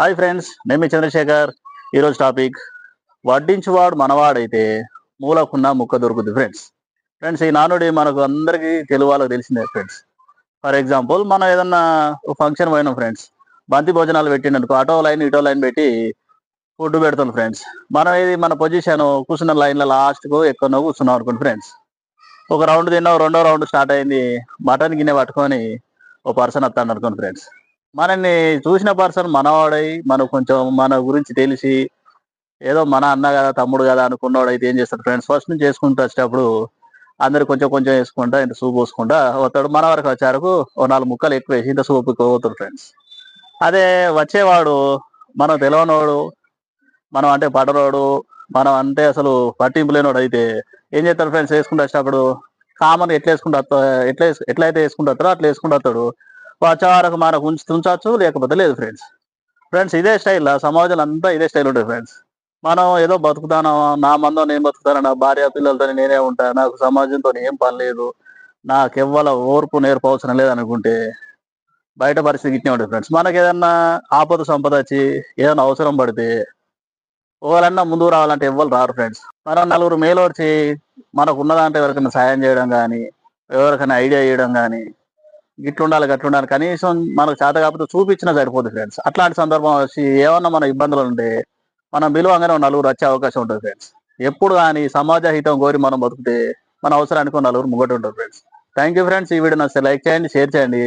Hi friends నేను మీ చంద్రశేఖర్. ఈరోజు topic వడ్డించువాడు మనవాడైతే మూలకున్న ముక్క దొరుకుతుంది ఫ్రెండ్స్. ఫ్రెండ్స్ ఈ నానుడి మనకు అందరికీ తెలివాలో తెలిసిందే ఫ్రెండ్స్. ఫర్ ఎగ్జాంపుల్ మనం ఏదన్నా ఫంక్షన్ పోయినాం ఫ్రెండ్స్. బంతి భోజనాలు పెట్టినందుకు అటో లైన్ ఇటో లైన్ పెట్టి ఫుడ్ పెడతాం ఫ్రెండ్స్. మనం ఇది మన పొజిషన్ కూర్చున్న లైన్లో లాస్ట్కు ఎక్కడో కూర్చున్నాం అనుకోండి ఫ్రెండ్స్. ఒక రౌండ్ తిన్నాం రెండో రౌండ్ స్టార్ట్ అయింది. మటన్ గిన్నె పట్టుకొని ఓ పర్సన్ వస్తాడు అనుకోండి ఫ్రెండ్స్. మనల్ని చూసిన పర్సన్ మనవాడై మనకు కొంచెం మన గురించి తెలిసి ఏదో మన అన్న కదా తమ్ముడు కదా అనుకున్నవాడు అయితే ఏం చేస్తాడు ఫ్రెండ్స్ ఫస్ట్ నుంచి చేసుకుంటూ వచ్చేటప్పుడు అందరు కొంచెం కొంచెం వేసుకుంటా ఇంత సూపు పోసుకుంటా పోతాడు. మన వరకు వచ్చేరకు ఓ నాలుగు ముక్కలు ఎక్కువ వేసి ఇంత సూపు పోతాడు ఫ్రెండ్స్ అదే వచ్చేవాడు మనం తెలియనోడు మనం అంటే పడరోడు మనం అంటే అసలు పట్టింపు లేనోడు అయితే ఏం చేస్తాడు ఫ్రెండ్స్ వేసుకుంటూ వచ్చేటప్పుడు కామన్ ఎట్లా వేసుకుంటూ ఎట్లా ఎట్లయితే ఎట్లా అయితే వేసుకుంటూ వస్తారో అట్లా వేసుకుంటూ వస్తాడు. వచ్చే మనకు ఉంచి ఉంచవచ్చు లేకపోతే లేదు ఫ్రెండ్స్ ఫ్రెండ్స్ ఇదే స్టైల్. సమాజంలో అంతా ఇదే స్టైల్ ఉంటుంది ఫ్రెండ్స్ మనం ఏదో బతుకుతాను నా మందో నేను బతుకుతాను నా భార్య పిల్లలతో నేనే ఉంటాను నాకు సమాజంతో ఏం పని లేదు నాకు ఇవ్వాల ఓర్పు నేర్పు అవసరం లేదు అనుకుంటే బయట పరిస్థితి ఇట్నే ఉంటుంది ఫ్రెండ్స్ మనకి ఏదన్నా ఆపద సంపద వచ్చి ఏదైనా అవసరం పడితే ఎవరన్నా ముందుకు రావాలంటే ఎవ్వరు రారు ఫ్రెండ్స్ మనం నలుగురు మేలు వచ్చి మనకు ఉన్నదాంట్లో ఎవరికైనా సాయం చేయడం కానీ ఎవరికైనా ఐడియా చేయడం కానీ గిట్లుండాలి. అట్లుండాలి కనీసం మనకు చేత కాకపోతే చూపించినా సరిపోదు ఫ్రెండ్స్ అట్లాంటి సందర్భం వచ్చి ఏమన్నా మన ఇబ్బందులు ఉంటే మనం విలువంగానే నలుగురు వచ్చే అవకాశం ఉంటుంది ఫ్రెండ్స్ ఎప్పుడు కానీ సమాజ హితం కోరి మనం బతికితే మన అవసరానికి నలుగురు ముంగట ఉంటుంది ఫ్రెండ్స్ థ్యాంక్ యూ ఫ్రెండ్స్ ఈ వీడియో నచ్చితే లైక్ చేయండి షేర్ చేయండి.